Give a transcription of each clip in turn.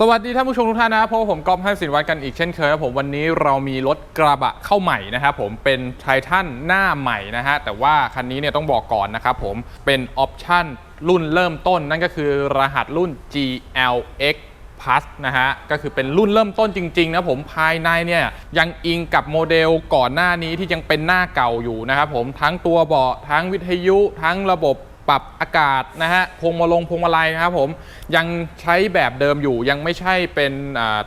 สวัสดีท่านผู้ชมทุกท่านนะครับพบผมก๊อฟให้สินวัตกันอีกเช่นเคยครับผมวันนี้เรามีรถกระบะเข้าใหม่นะครับผมเป็นไททันหน้าใหม่นะฮะแต่ว่าคันนี้เนี่ยต้องบอกก่อนนะครับผมเป็นออปชั่นรุ่นเริ่มต้น นั่นก็คือรหัสรุ่น GLX Plus นะฮะก็คือเป็นรุ่นเริ่มต้นจริงๆนะผมภายในเนี่ยยังอิงกับโมเดลก่อนหน้านี้ที่ยังเป็นหน้าเก่าอยู่นะครับผมทั้งตัวเบาะทั้งวิทยุทั้งระบบ ปรับอากาศนะฮะพวงมาลงพวงมาลัยนะครับผมยังใช้แบบเดิมอยู่ยังไม่ใช่เป็น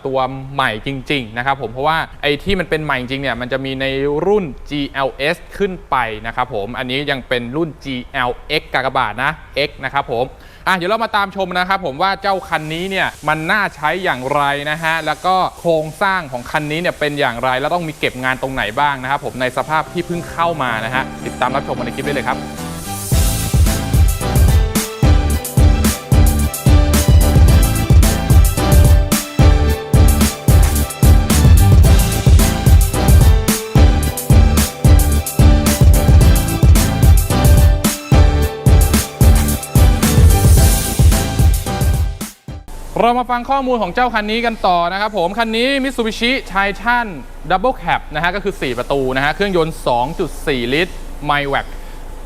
ตัวใหม่จริง ๆ นะครับผมเพราะว่าไอ้ที่มันเป็นใหม่จริงเนี่ยมันจะมีในรุ่น GLS ขึ้นไปนะครับผมอันนี้ยังเป็นรุ่น GLX กากบาทนะ X นะครับผมอะเดี๋ยวเรามาตามชมนะครับผมว่าเจ้าคันนี้เนี่ยมันน่าใช้อย่างไรนะฮะแล้วก็โครงสร้างของคันนี้เนี่ยเป็นอย่างไรแล้วต้องมีเก็บงานตรงไหนบ้างนะครับผมในสภาพที่เพิ่งเข้ามานะฮะติดตามรับชมในคลิปได้เลยครับ เรามาฟังข้อมูลของเจ้าคันนี้กันต่อนะครับผม คันนี้ Mitsubishi Titan Double Cab นะฮะก็คือ 4 ประตูนะฮะเครื่องยนต์ 2.4 ลิตร m y w a c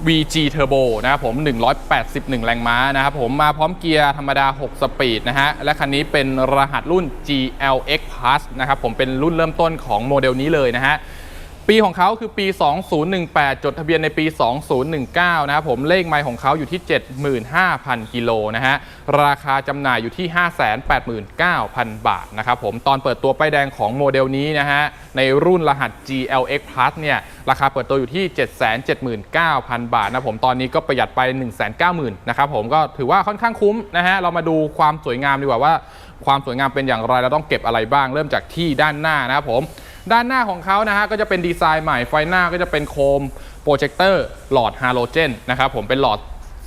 VG Turbo นะครับผม 181 แรงม้านะครับผมมาพร้อมเกียร์ธรรมดา 6 สปีดนะฮะ และคันนี้เป็นรหัสรุ่น GLX Plus นะครับผมเป็นรุ่นเริ่มต้นของโมเดลนี้เลยนะฮะ ปีของเขาคือปี 2018 จดทะเบียนในปี 2019 นะครับผมเลขไมล์ของเขาอยู่ที่ 75,000 กิโลนะฮะ ราคาจำหน่ายอยู่ที่ 589,000 บาทนะครับผม ตอนเปิดตัวป้ายแดงของโมเดลนี้นะฮะ ในรุ่นรหัส GLX Plus เนี่ย ราคาเปิดตัวอยู่ที่ 779,000 บาทนะผม ตอนนี้ก็ประหยัดไป 190,000 นะครับผม ก็ถือว่าค่อนข้างคุ้มนะฮะ เรามาดูความสวยงามดีกว่าว่า ความสวยงามเป็นอย่างไร เราต้องเก็บอะไรบ้าง เริ่มจากที่ด้านหน้านะครับผม ด้านหน้าของเขานะฮะก็จะเป็นดีไซน์ใหม่ไฟหน้าก็จะเป็นโคมโปรเจคเตอร์หลอดฮาโลเจนนะครับผมเป็นหลอด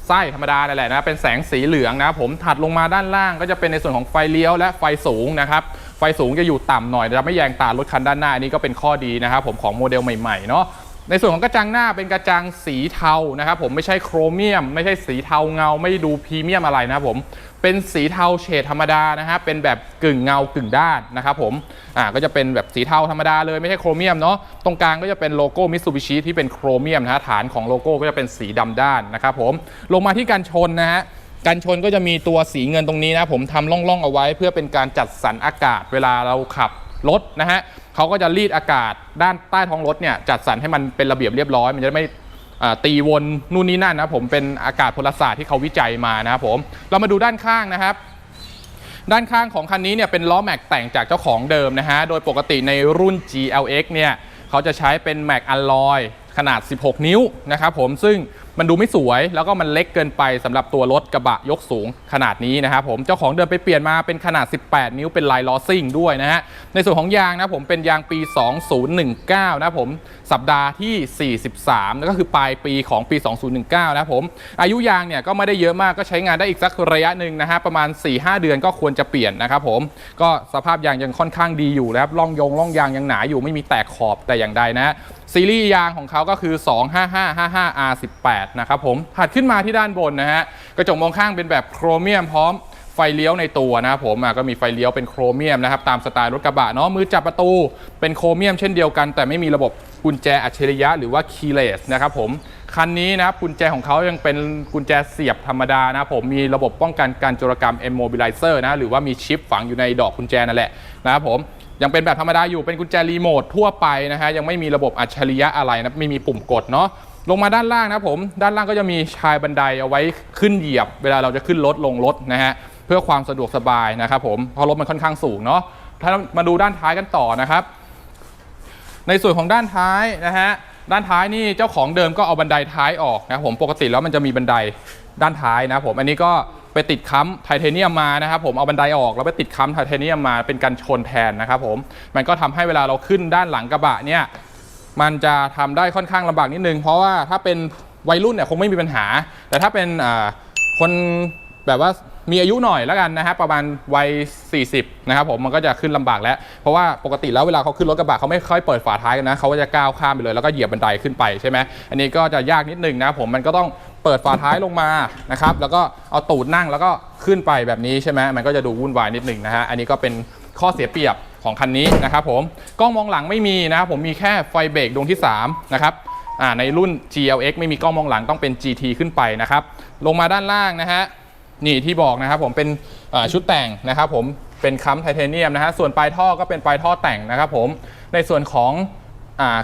ไส้ธรรมดานั่นแหละนะเป็นแสงสีเหลืองนะครับผมถัดลงมาด้านล่างก็จะเป็นในส่วนของไฟเลี้ยวและไฟสูงนะครับไฟสูงจะอยู่ต่ำหน่อยจะไม่แยงตารถคันด้านหน้าอันนี้ก็เป็นข้อดีนะครับผมของโมเดลใหม่ๆเนาะ ในส่วนของกระจังหน้าเป็นกระจังสีเทานะครับผมไม่ใช่โครเมียม ไม่ใช่สีเทาเงา ไม่ดูพรีเมียมอะไรนะครับผมเป็นสีเทาเฉดธรรมดานะฮะเป็นแบบกึ่งเงากึ่งด้านนะครับผมอ่าก็จะเป็นแบบสีเทาธรรมดาเลยไม่ใช่โครเมียมเนาะตรงกลางก็จะเป็นโลโก้มิ t ซูบิชิที่เป็นโครเมียมนะฮะฐานของโลโก้ก็จะเป็นสีดำด้านนะครับผมลงมาที่กันชนนะฮะกันชนก็จะมีตัวสีเงินตรงนี้นะผมทำร่องๆเอาไว้ เพื่อเป็นการจัดสรรอากาศเวลาเราขับ รถนะฮะเขาก็จะรีดอากาศด้านใต้ท้องรถเนี่ยจัดสรรให้มันเป็นระเบียบเรียบร้อย มันจะไม่ตีวนนู่นนี่นั่นนะผมเป็นอากาศพลศาสตร์ที่เขาวิจัยมานะครับผมเรามาดูด้านข้างนะครับ ด้านข้างของคันนี้เนี่ยเป็นล้อแม็กแต่งจากเจ้าของเดิมนะฮะโดยปกติในรุ่น GLX เนี่ยเขาจะใช้เป็นแม็กอ l ลอยขนาด 16 นิ้วนะครับผมซึ่งมันดูไม่สวย แล้วก็มันเล็กเกินไปสำหรับตัวรถกระบะยกสูงขนาดนี้นะครับผมเจ้าของเดิมไปเปลี่ยนมาเป็นขนาด 18 นิ้วเป็นลายล้อซิ่งด้วยนะฮะในส่วนของยางนะผมเป็นยางปี 2019 นะผมสัปดาห์ที่ 43แล้วก็คือปลายปีของปี 2019 นะผมอายุยางเนี่ยก็ไม่ได้เยอะมากก็ใช้งานได้อีกสักระยะหนึ่งนะฮะประมาณ 4-5 เดือนก็ควรจะเปลี่ยนนะครับผมก็สภาพยางยังค่อนข้างดีอยู่นะครับล่องยงล่องยางยังหนาอยู่ไม่มีแตกขอบแต่อย่างใดนะฮะซีรีส์ยางของเขาก็คือ 2555R18 8นะครับผมถัดขึ้นมาที่ด้านบนนะฮะกระจกมองข้างเป็นแบบโครเมียมพร้อมไฟเลี้ยวในตัวนะครับผมก็มีไฟเลี้ยวเป็นโครเมียมนะครับตามสไตล์รถกระบะเนาะมือจับประตูเป็นโครเมียมเช่นเดียวกัน แต่ไม่มีระบบกุญแจอัจฉริยะหรือว่า keyless นะครับผมคันนี้นะครับกุญแจของเขายังเป็นกุญแจเสียบธรรมดานะผมมีระบบป้องกันการโจรกรรม m m o b i l i z e r นะหรือว่ามีชิปฝังอยู่ในดอกกุญแจนั่นแหละนะครับผมยังเป็นแบบธรรมดาอยู่เป็นกุญแจรีโมททั่วไปนะฮะยังไม่มีระบบอัจฉริยะอะไรนะไม่มีปุ่มกดเนาะ ลงมาด้านล่างนะผม ด้านล่างก็จะมีชายบันไดเอาไว้ขึ้นเหยียบ เวลาเราจะขึ้นรถลงรถนะฮะเพื่อความสะดวกสบายนะครับผมเพราะรถมันค่อนข้างสูงเนาะถ้ามาดูด้านท้ายกันต่อนะครับ ในส่วนของด้านท้ายนะฮะด้านท้ายนี่เจ้าของเดิมก็เอาบันไดท้ายออกนะผมปกติแล้วมันจะมีบันไดด้านท้ายนะผมอันนี้ก็ไปติดค้ำไทเทเนียมมานะครับผมเอาบันไดออกแล้วไปติดค้ำไทเทเนียมมาเป็นกันชนแทนนะครับผมมันก็ทำให้เวลาเราขึ้นด้านหลังกระบะเนี่ย มันจะทำได้ค่อนข้างลำบากนิดนึง เพราะว่าถ้าเป็นวัยรุ่นเนี่ยคงไม่มีปัญหา แต่ถ้าเป็นคนแบบว่ามีอายุหน่อยแล้วกันนะฮะประมาณวัย 40 นะครับผมมันก็จะขึ้นลำบากแล้ว เพราะว่าปกติแล้วเวลาเขาขึ้นรถกระบะเขาไม่ค่อยเปิดฝาท้ายกันนะเขาก็จะก้าวข้ามไปเลยแล้วก็เหยียบบันไดขึ้นไปใช่ไหมอันนี้ก็จะยากนิดนึงนะผมมันก็ต้องเปิดฝาท้ายลงมานะครับแล้วก็เอาตูดนั่งแล้วก็ขึ้นไปแบบนี้ใช่ไหมมันก็จะดูวุ่นวายนิดนึงนะฮะอันนี้ก็เป็นข้อเสียเปรียบ ของคันนี้นะครับผมกล้องมองหลังไม่มีนะครับผมมีแค่ไฟเบรกดวงที่3นะครับในรุ่น GLX ไม่มีกล้องมองหลังต้องเป็น GT ขึ้นไปนะครับลงมาด้านล่างนะฮะนี่ที่บอกนะครับผมเป็นชุดแต่งนะครับผมเป็นค้ำไทเทเนียมนะฮะส่วนปลายท่อก็เป็นปลายท่อแต่งนะครับผมในส่วนของ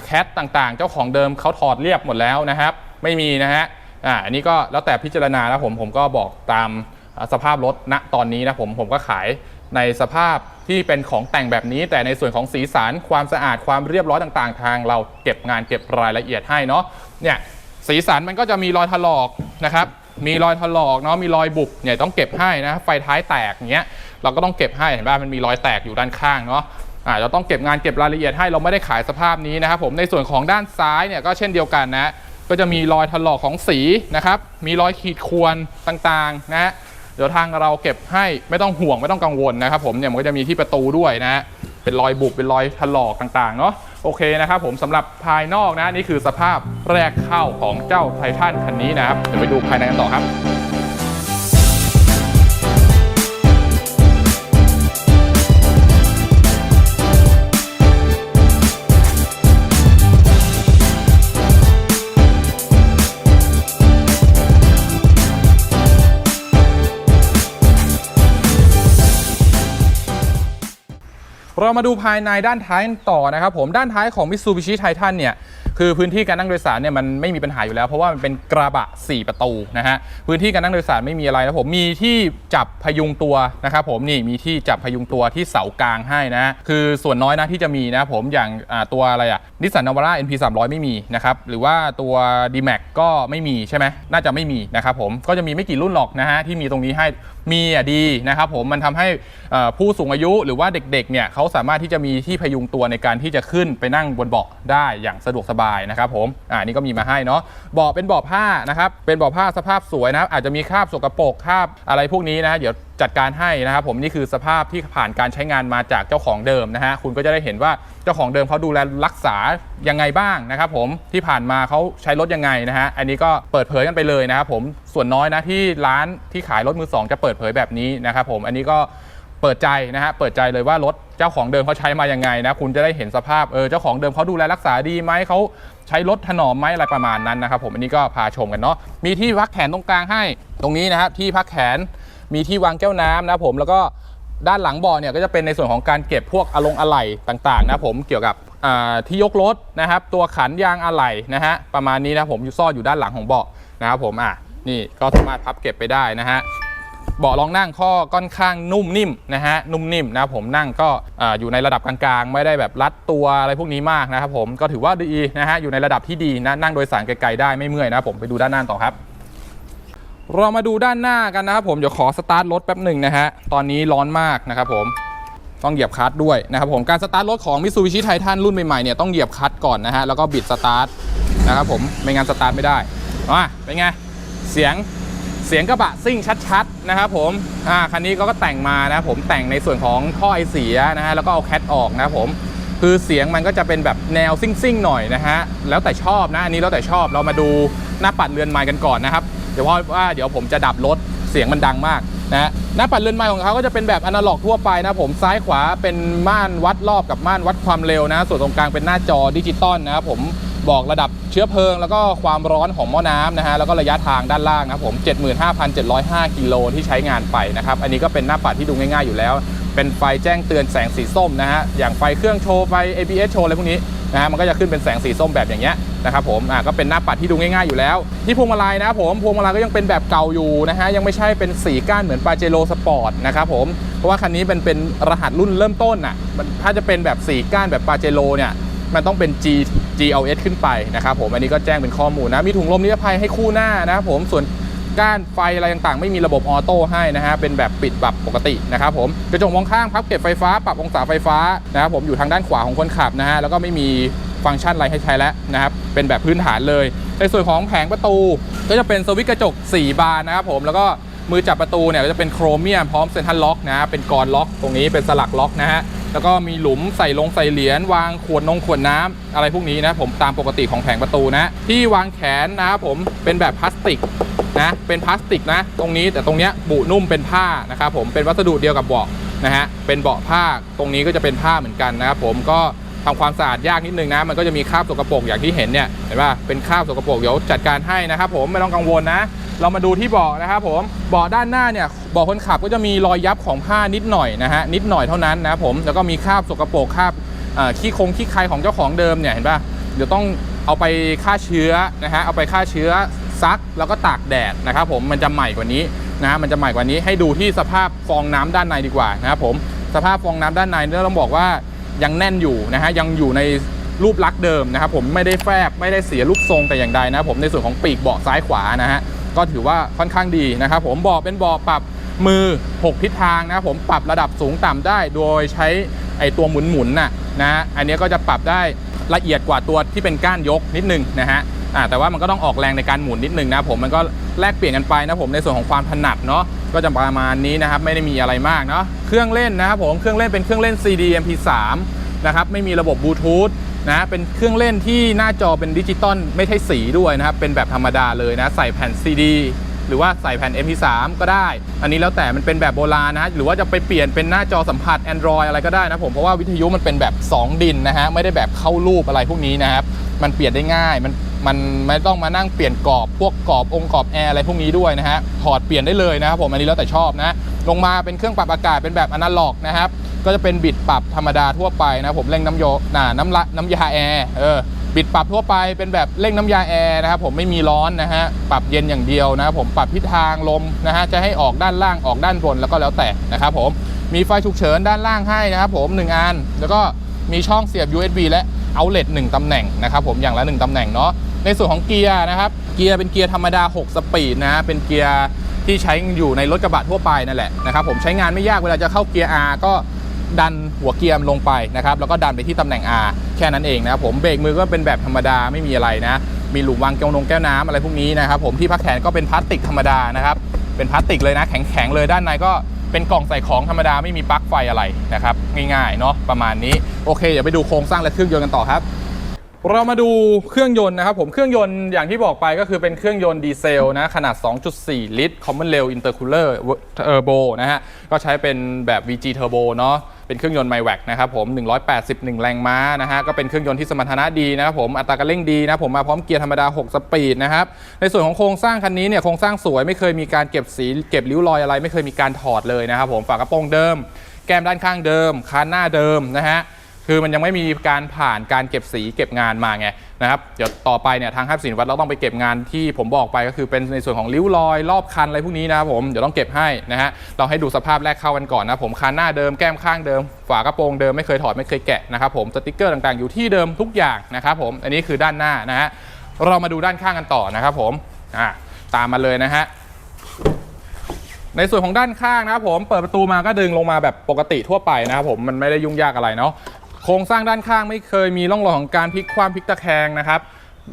แคทต่างๆ เจ้าของเดิมเขาถอดเรียบหมดแล้วนะครับ ไม่มีนะฮะอ่าอันนี้ก็แล้วแต่พิจารณานะผมผมก็บอกตามสภาพรถณตอนนี้นะผมผมก็ขายในสภาพ ที่เป็นของแต่งแบบนี้ แต่ในส่วนของสีสันความสะอาดความเรียบร้อยต่างๆ ทาง เราเก็บงานเก็บรายละเอียดให้เนาะเนี่ยสีสันมันก็จะมีรอยถลอกนะครับมีรอยถลอกเนาะมีรอยบุบเนี่ยต้องเก็บให้นะไฟท้ายแตกอย่างเงี้ยเราก็ต้องเก็บให้เห็นป่ะมันมีรอยแตกอยู่ด้านข้างเนาะอ่าเราต้องเก็บงานเก็บรายละเอียดให้เราไม่ได้ขายสภาพนี้นะครับผมในส่วนของด้านซ้ายเนี่ยก็เช่นเดียวกันนะก็จะมีรอยถลอกของสีนะครับมีรอยขีดข่วนต่างๆนะ เดี๋ยวทางเราเก็บให้ไม่ต้องห่วงไม่ต้องกังวลนะครับผมเนี่ยมันก็จะมีที่ประตูด้วยนะฮะเป็นรอยบุบเป็นรอยถลอกต่างๆเนาะโอเคนะครับผมสำหรับภายนอกนะนี่คือสภาพแรกเข้าของเจ้าไททันคันนี้นะครับเดี๋ยวไปดูภายในกันต่อครับ เรามาดูภายในด้านท้ายกันต่อนะครับผมด้านท้ายของ Mitsubishi Titan เนี่ย คือพื้นที่การนั่งโดยสารเนี่ยมันไม่มีปัญหาอยู่แล้ว เพราะว่ามันเป็นกระบะ 4 ประตูนะฮะพื้นที่การนั่งโดยสารไม่มีอะไรนะผมมีที่จับพยุงตัวนะครับผมนี่มีที่จับพยุงตัวที่เสากลางให้นะคือส่วนน้อยนะที่จะมีนะผมอย่างตัวอะไรอะนิสสันนาวาร่า NP 300 ไม่มีนะครับหรือว่าตัว D-Max ก็ไม่มีใช่ไหมน่าจะไม่มีนะครับผมก็จะมีไม่กี่รุ่นหรอกนะฮะที่มีตรงนี้ให้มีอะดีนะครับผมมันทำให้ผู้สูงอายุหรือว่าเด็กๆเนี่ยเขาสามารถที่จะมีที่พยุงตัวในการที่จะขึ้นไปนั่งบนเบาะได้อย่างสะดวกสบายนะครับผมอ่านี่ก็มีมาให้เนาะเบาะเป็นเบาะผ้านะครับเป็นเบาะผ้าสภาพสวยนะครับอาจจะมีคราบสกปรกคราบอะไรพวกนี้นะฮะเดี๋ยวจัดการให้นะครับผมนี่คือสภาพที่ผ่านการใช้งานมาจากเจ้าของเดิมนะฮะคุณก็จะได้เห็นว่าเจ้าของเดิมเขาดูแลรักษายังไงบ้างนะครับผมที่ผ่านมาเขาใช้รถยังไงนะฮะอันนี้ก็เปิดเผยกันไปเลยนะครับผมส่วนน้อยนะที่ร้านที่ขายรถมือสองจะเปิดเผยแบบนี้นะครับผมอันนี้ก็ เปิดใจนะฮะเปิดใจเลยว่ารถเจ้าของเดิมเขาใช้มายังไงนะคุณจะได้เห็นสภาพเออเจ้าของเดิมเขาดูแลรักษาดีไหมเขาใช้รถถนอมไหมอะไรประมาณนั้นนะครับผมอันนี้ก็พาชมกันเนาะมีที่พักแขนตรงกลางให้ตรงนี้นะครับที่พักแขนมีที่วางแก้วน้ำนะผมแล้วก็ด้านหลังเบาะเนี่ยก็จะเป็นในส่วนของการเก็บพวกอะลงอะไหล่ต่างๆนะผมเกี่ยวกับอ่าที่ยกรถนะครับ ตัวขันยางอะไหล่นะฮะประมาณนี้นะผมอยู่ซ่อนอยู่ด้านหลังของเบาะนะครับผมอะนี่ก็สามารถพับเก็บไปได้นะฮะ เบาะรองนั่งข้อค่อนข้างนุ่มนิ่มนะฮะนุ่มนิ่มนะครับผมนั่งก็อยู่ในระดับกลางๆ ไม่ได้แบบรัดตัวอะไรพวกนี้มากนะครับผมก็ถือว่าดีนะฮะอยู่ในระดับที่ดีนะนั่งโดยสารไกลๆได้ไม่เมื่อยนะผมไปดูด้านหน้าต่อครับเรามาดูด้านหน้ากันนะครับผมเดี๋ยวขอสตาร์ทรถแป๊บหนึ่งนะฮะตอนนี้ร้อนมากนะครับผมต้องเหยียบคลัตช์ด้วยนะครับผมการสตาร์ทรถของ Mitsubishi Titan รุ่นใหม่ๆเนี่ยต้องเหยียบคลัตช์ก่อนนะฮะแล้วก็บิดสตาร์ทนะครับผมไม่งั้นสตาร์ทไม่ได้มาเป็นไงเสียง เสียงกระบะซิ่งชัดๆนะครับผมอ่าคันนี้ก็แต่งมานะผมแต่งในส่วนของท่อไอเสียนะฮะแล้วก็เอาแคทออกนะครับผมคือเสียงมันก็จะเป็นแบบแนวซิ่งๆหน่อยนะฮะแล้วแต่ชอบนะอันนี้แล้วแต่ชอบเรามาดูหน้าปัดเรือนไม้กันก่อนนะครับเดี๋ยวเพราะว่าเดี๋ยวผมจะดับรถเสียงมันดังมากนะฮะหน้าปัดเรือนไม้ของเขาก็จะเป็นแบบอนาล็อกทั่วไปนะผมซ้ายขวาเป็นม่านวัดรอบกับม่านวัดความเร็วนะ ส่วนตรงกลางเป็นหน้าจอดิจิตอลนะครับผมบอกระดับ เชื้อเพลิงแล้วก็ความร้อนของหม้อน้ำนะฮะแล้วก็ระยะทางด้านล่างนะครับผม 75,705 กิโลที่ใช้งานไปนะครับ อันนี้ก็เป็นหน้าปัดที่ดูง่ายๆอยู่แล้ว เป็นไฟแจ้งเตือนแสงสีส้มนะฮะอย่างไฟเครื่องโชว์ไฟ ABS โชว์อะไรพวกนี้นะฮะมันก็จะขึ้นเป็นแสงสีส้มแบบอย่างเงี้ยนะครับผมอ่าก็เป็นหน้าปัดที่ดูง่ายๆอยู่แล้ว ที่พวงมาลัยนะครับผมพวงมาลัยก็ยังเป็นแบบเก่าอยู่นะฮะยังไม่ใช่เป็นสีก้านเหมือนปาเจโ o สปอร์ตนะครับผมเพราะว่าคันนี้เป็นเป็นรหัสรุ่นเริ่มต้นอะถ้าจะเป็นแบบสีก้านแบบปาเจโ o เนี่ยมันต้องเป็น G GLS ขึ้นไปนะครับผมอันนี้ก็แจ้งเป็นข้อมูลนะมีถุงลมนิรภัยให้คู่หน้านะครับผมส่วนก้านไฟอะไรต่างๆ ไม่มีระบบออโต้ให้นะฮะเป็นแบบปิดแบบปกตินะครับผมกระจกมองข้างพับเก็บไฟฟ้าปรับองศาไฟฟ้านะครับผมอยู่ทางด้านขวาของคนขับนะฮะแล้วก็ไม่มีฟังก์ชันอะไรให้ใช้แล้วนะครับเป็นแบบพื้นฐานเลย ในส่วนของแผงประตูก็จะเป็นสวิตช์กระจก 4 บานนะครับผมแล้วก็มือจับประตูเนี่ยก็จะเป็นโครเมียมพร้อมเซ็นทรัลล็อกนะเป็นกรอนล็อกตรงนี้เป็นสลักล็อกนะฮะ แล้วก็มีหลุมใส่ลงใส่เหรียญวางขวดนงขวดน้ำอะไรพวกนี้นะผมตามปกติของแผงประตูนะ ที่วางแขนนะครับผมเป็นแบบพลาสติกนะเป็นพลาสติกนะ ตรงนี้แต่ตรงเนี้ยบุนุ่มเป็นผ้านะครับผมเป็นวัสดุเดียวกับเบาะนะฮะเป็นเบาะผ้าตรงนี้ก็จะเป็นผ้าเหมือนกันนะครับผมก็ทำความสะอาดยากนิดนึงนะมันก็จะมีคราบสกปรกอย่างที่เห็นเนี่ยเห็นป่ะเป็นคราบสกปรกเดี๋ยวจัดการให้นะครับผมไม่ต้องกังวลนะ เรามาดูที่เบาะนะครับผมเบาะด้านหน้าเนี่ยเบาะคนขับก็จะมีรอยยับของผ้านิดหน่อยนะฮะนิดหน่อยเท่านั้นนะผมแล้วก็มีคราบสกปรกคราบขี้คงขี้ใครของเจ้าของเดิมเนี่ยเห็นป่ะเดี๋ยวต้องเอาไปฆ่าเชื้อนะฮะเอาไปฆ่าเชื้อซักแล้วก็ตากแดดนะครับผมมันจะใหม่กว่านี้นะฮะมันจะใหม่กว่านี้ให้ดูที่สภาพฟองน้ำด้านในดีกว่านะครับผมสภาพฟองน้ำด้านในเนี่ยต้องบอกว่ายังแน่นอยู่นะฮะยังอยู่ในรูปลักษณ์เดิมนะครับผมไม่ได้แฟบไม่ได้เสียรูปทรงแต่อย่างใดนะครับผมในส่วนของปีกเบาะซ้ายขวานะฮะ ก็ถือว่าค่อนข้างดีนะครับผมบาะเป็นบาะปรับมือ 6 ทิศทางนะครับผมปรับระดับสูงต่ำได้ โดยใช้ไอตัวหมุนๆน่ะนะฮะอันนี้ก็จะปรับได้ละเอียดกว่าตัวที่เป็นก้านยกนิดนึงนะฮะแต่ว่ามันก็ต้องออกแรงในการหมุนนิดนึงนะผมมันก็แลกเปลี่ยนกันไปนะผมในส่วนของความถนัดเนาะก็จะประมาณนี้นะครับไม่ได้มีอะไรมากเนาะเครื่องเล่นนะครับผมเครื่องเล่นเป็นเครื่องเล่น CD MP3 นะครับไม่มีระบบบลูทูธ นะเป็นเครื่องเล่นที่หน้าจอเป็นดิจิตอลไม่ใช่สีด้วยนะครับ เป็นแบบธรรมดาเลยนะ ใส่แผ่น CD หรือว่าใส่แผ่น MP3 ก็ได้ อันนี้แล้วแต่มันเป็นแบบโบราณนะ หรือว่าจะไปเปลี่ยนเป็นหน้าจอสัมผัส Android อะไรก็ได้นะผม เพราะว่าวิทยุมันเป็นแบบ 2 ดินนะฮะ ไม่ได้แบบเข้ารูปอะไรพวกนี้นะครับ มันเปลี่ยนได้ง่าย มันมันไม่ต้องมานั่งเปลี่ยนกรอบ พวกกรอบองค์กรอบแอร์อะไรพวกนี้ด้วยนะฮะ ถอดเปลี่ยนได้เลยนะครับผม อันนี้แล้วแต่ชอบนะ ลงมาเป็นเครื่องปรับอากาศเป็นแบบอนาล็อกนะครับ ก็จะเป็นบิดปรับธรรมดาทั่วไปนะผมเร่งน้ำยน่าน้ำละน้ำยาแอร์เออบิดปรับทั่วไปเป็นแบบเร่งน้ำยาแอร์นะครับผมไม่มีร้อนนะฮะปรับเย็นอย่างเดียวนะครับผมปรับทิศทางลมนะฮะจะให้ออกด้านล่างออกด้านบนแล้วก็แล้วแต่นะครับผมมีไฟฉุกเฉินด้านล่างให้นะครับผม1อันแล้วก็มีช่องเสียบ USB และเอาเล t 1ตำแหน่งนะครับผมอย่างละ 1ตำแหน่งเนาะในส่วนของเกียร์นะครับเกียร์เป็นเกียร์ธรรมดา 6 สปีดนะฮะเป็นเกียร์ที่ใช้อยู่ในรถกระบะทั่วไปนั่นแหละนะครับผมใช้งานไม่ยากเวลาจะเข้าเกียร์ R ก็ ดันหัวเกียร์ลงไปนะครับแล้วก็ดันไปที่ตำแหน่ง R แค่นั้นเองนะครับผมเบรกมือก็เป็นแบบธรรมดาไม่มีอะไรนะ มีหลุมวางแก้วนงแก้วน้ำอะไรพวกนี้นะครับผมที่พักแขนก็เป็นพลาสติกธรรมดานะครับเป็นพลาสติกเลยนะแข็งๆเลยด้านในก็เป็นกล่องใส่ของธรรมดาไม่มีปลั๊กไฟอะไรนะครับง่ายๆเนาะประมาณนี้โอเคเดี๋ยวไปดูโครงสร้างและเครื่องยนต์กันต่อครับเรามาดูเครื่องยนต์นะครับผมเครื่องยนต์อย่างที่บอกไปก็คือเป็นเครื่องยนต์ดีเซลนะขนาด 2.4 ลิตร Common Rail Intercooler Turbo นะฮะก็ใช้เป็นแบบ VG Turbo เนาะ เป็นเครื่องยนต์ไมแวกนะครับผม 181 แรงม้านะฮะก็เป็นเครื่องยนต์ที่สมรรถนะดีนะครับผมอัตราการเร่งดีนะผมมาพร้อมเกียร์ธรรมดา 6 สปีดนะครับในส่วนของโครงสร้างคันนี้เนี่ยโครงสร้างสวยไม่เคยมีการเก็บสีเก็บริ้วรอยอะไร ไม่เคยมีการถอดเลยนะครับผมฝากระโปรงเดิม แก้มด้านข้างเดิมคานหน้าเดิมนะฮะ คือมันยังไม่มีการผ่านการเก็บสีเก็บงานมาไงนะครับเดี๋ยวต่อไปเนี่ยทางห้างสินวัดเราต้องไปเก็บงานที่ผมบอกไปก็คือเป็นในส่วนของริ้วรอยรอบคันอะไรพวกนี้นะครับผมเดี๋ยวต้องเก็บให้นะฮะเราให้ดูสภาพแรกเข้ากันก่อนนะผมคันหน้าเดิมแก้มข้างเดิม ฝากระโปรงเดิมไม่เคยถอดไม่เคยแกะนะครับผมสติกเกอร์ต่างๆอยู่ที่เดิมทุกอย่างนะครับผมอันนี้คือด้านหน้านะฮะเรามาดูด้านข้างกันต่อนะครับผมอ่าตามมาเลยนะฮะในส่วนของด้านข้างนะครับผมเปิดประตูมาก็ดึงลงมาแบบปกติทั่วไปนะครับผมมันไม่ได้ยุ่งยากอะไรเนาะ โครงสร้างด้านข้างไม่เคยมีร่องรอยของการพลิกคว่ำพลิกตะแคงนะครับ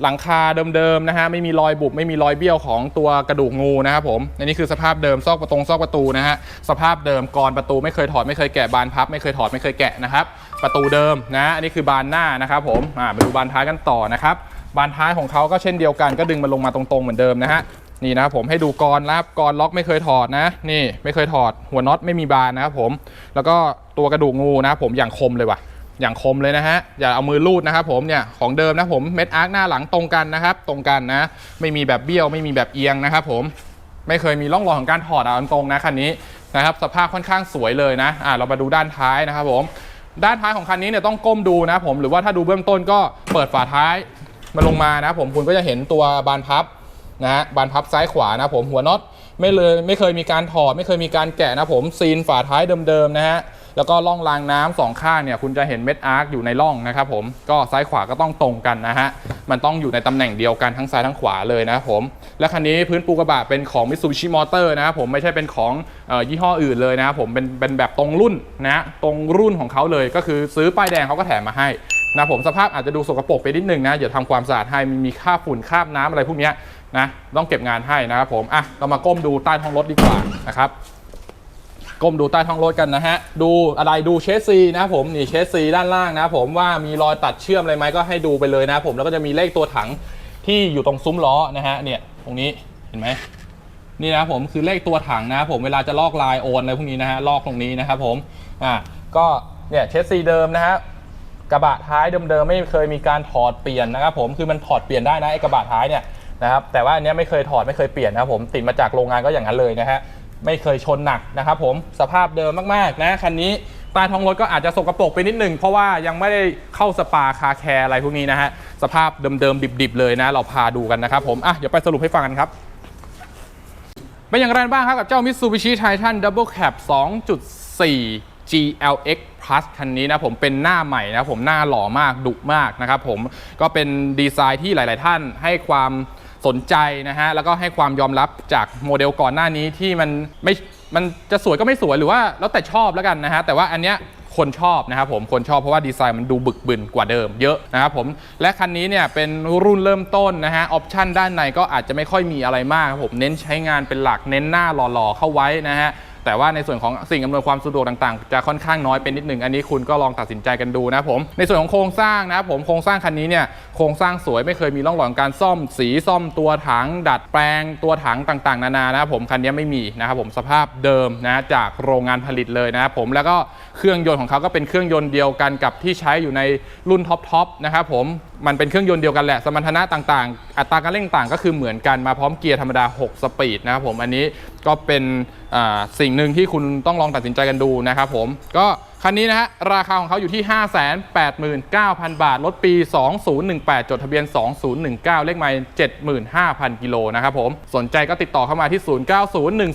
หลังคาเดิมๆนะฮะไม่มีรอยบุบไม่มีรอยเบี้ยวของตัวกระดูกงูนะครับผมอันนี้คือสภาพเดิมซอกประตงซอกประตูนะฮะสภาพเดิมกรประตูไม่เคยถอดไม่เคยแกะบานพับ ไม่เคยถอดไม่เคยแกะนะครับประตูเดิมนะอันนี้คือบานหน้านะครับผมอ่ามาดูบานท้ายกันต่อนะครับบานท้ายของเขาก็เช่นเดียวกันก็ดึงมันลงมาตรงๆเหมือนเดิมนะฮะนี่นะครับผมให้ดูกรนะครับกรล็อกไม่เคยถอดนะ นี่ไม่เคยถอดหัวน็อตไม่มีบานนะครับผมแล้วก็ตัวกระดูกงูนะครับผมอย่างคมเลยว่ะ อย่างคมเลยนะฮะ อย่าเอามือลูดนะครับผมเนี่ยของเดิมนะผมเม็ดอาร์คหน้าหลังตรงกันนะครับ ตรงกันนะ ไม่มีแบบเบี้ยวไม่มีแบบเอียงนะครับผมไม่เคยมีร่องรอยของการถอดเอาตรงนะคันนี้นะครับสภาพค่อนข้างสวยเลยนะอ่าเรามาดูด้านท้ายนะครับผมด้านท้ายของคันนี้เนี่ยต้องก้มดูนะผมหรือว่าถ้าดูเบื้องต้นก็เปิดฝาท้ายมาลงมานะผมคุณก็จะเห็นตัวบานพับนะฮะบานพับซ้ายขวานะผมหัวน็อตไม่เลยไม่เคยมีการถอดไม่เคยมีการแกะนะผมซีนฝาท้ายเดิมๆนะฮะ แล้วก็ร่องรางน้ำสองข้างเนี่ยคุณจะเห็นเม็ดอาร์คอยู่ในร่องนะครับผมก็ซ้ายขวาก็ต้องตรงกันนะฮะมันต้องอยู่ในตำแหน่งเดียวกันทั้งซ้ายทั้งขวาเลยนะครับผมและคันนี้พื้นปูกระบะเป็นของ Mitsubishi Motor นะครับผมไม่ใช่เป็นของออยี่ห้ออื่นเลยนะครับผมเป็นเป็นแบบตรงรุ่นนะตรงรุ่นของเขาเลยก็คือซื้อป้ายแดงเขาก็แถมมาให้นะผมสภาพอาจจะดูสกปรกไปนิดนึงนะเดี๋ยวทำความสะอาดให้มีมีคราฝุ่นคราบน้ำอะไรพวกนี้นะต้องเก็บงานให้นะครับผมอะเรามาก้มดูใต้ท้องรถดีกว่านะครับ ก้มดูใต้ท้องรถกันนะฮะ ดูอะไรดูเชสซีนะผมนี่เชสซีด้านล่างนะผมว่ามีรอยตัดเชื่อมอะไรไหมก็ให้ดูไปเลยนะผมแล้วก็จะมีเลขตัวถังที่อยู่ตรงซุ้มล้อนะฮะเนี่ยตรงนี้เห็นไหมนี่นะผมคือเลขตัวถังนะผมเวลาจะลอกลายโอนอะไรพวกนี้นะฮะลอกตรงนี้นะครับผมอะก็เนี่ยเชสซีเดิมนะฮะกระบะท้ายเดิมๆไม่เคยมีการถอดเปลี่ยนนะครับผมคือมันถอดเปลี่ยนได้นะไอ้กระบะท้ายเนี่ยนะครับแต่ว่าอันนี้ไม่เคยถอดไม่เคยเปลี่ยนนะครับผมติดมาจากโรงงานก็อย่างนั้นเลยนะฮะ ไม่เคยชนหนักนะครับผมสภาพเดิมมากๆนะคันนี้ใต้ท้องรถก็อาจจะสกรปรกไปนิดหนึ่งเพราะว่ายังไม่ได้เข้าสปาคาแคร์อะไรพวกนี้นะฮะสภาพเดิมๆดิบๆเลยนะเราพาดูกันนะครับผมอะเดี๋ยวไปสรุปให้ฟังกันครับเป็นอย่างไรบ้างครับกับเจ้า Mitsubishi Titan Double Cab 2.4 GLX Plus คันนี้นะผมเป็นหน้าใหม่นะผมหน้าหล่อมากดุมากนะครับผมก็เป็นดีไซน์ที่หลาย ๆ ท่านให้ความ สนใจนะฮะแล้วก็ให้ความยอมรับจากโมเดลก่อนหน้านี้ที่มันไม่มันจะสวยก็ไม่สวยหรือว่าแล้วแต่ชอบแล้วกันนะฮะแต่ว่าอันเนี้ยคนชอบนะครับผมคนชอบเพราะว่าดีไซน์มันดูบึกบึนกว่าเดิมเยอะนะครับผมและคันนี้เนี่ยเป็นรุ่นเริ่มต้นนะฮะออปชันด้านในก็อาจจะไม่ค่อยมีอะไรมากครับผมเน้นใช้งานเป็นหลักเน้นหน้าหล่อๆเข้าไว้นะฮะ แต่ว่าในส่วนของสิ่งอำนวยความสะดวกต่างๆ จะค่อนข้างน้อยเป็นนิดหนึ่งอันนี้คุณก็ลองตัดสินใจกันดูนะผมในส่วนของโครงสร้างนะครับผมโครงสร้างคันนี้เนี่ยโครงสร้างสวยไม่เคยมีร่องรอยของการซ่อมสีซ่อมตัวถังดัดแปลงตัวถังต่างๆ นานานะครับผมคันนี้ไม่มีนะครับผมสภาพเดิมนะจากโรงงานผลิตเลยนะครับผมแล้วก็เครื่องยนต์ของเขาก็เป็นเครื่องยนต์เดียวกันกับที่ใช้อยู่ในรุ่นท็อปๆนะครับผมมันเป็นเครื่องยนต์เดียวกันแหละ สมรรถนะต่างๆ อัตราการเร่งต่างก็คือเหมือนกันมาพร้อมเกียร์ธรรมดา 6 สปีดนะครับผม อันนี้ก็เป็นสิ่งหนึ่งที่คุณต้องลองตัดสินใจกันดูนะครับผม ก็ คันนี้นะฮะราคาของเขาอยู่ที่ 589,000 บาท รถปี 2018 จดทะเบียน 2019 เลขไมล์75,000 กิโลนะครับผม สนใจก็ติดต่อเข้ามาที่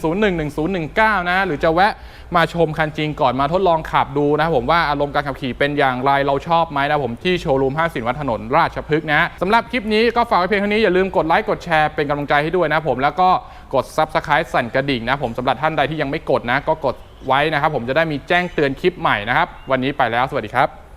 0901011019 นะ หรือจะแวะมาชมคันจริงก่อนมาทดลองขับดูนะครับผมว่าอารมณ์การขับขี่เป็นอย่างไรเราชอบไหมนะผมที่โชว์รูม5สินวัฒนถนนราชพฤกษ์นะสำหรับคลิปนี้ก็ฝากไว้เพียงเท่านี้อย่าลืมกดไลค์กดแชร์เป็นกำลังใจให้ด้วยนะผมแล้วก็กด Subscribe สั่นกระดิ่งนะผมสำหรับท่านใดที่ยังไม่กดนะก็กด ไว้นะครับ ผมจะได้มีแจ้งเตือนคลิปใหม่นะครับ วันนี้ไปแล้วสวัสดีครับ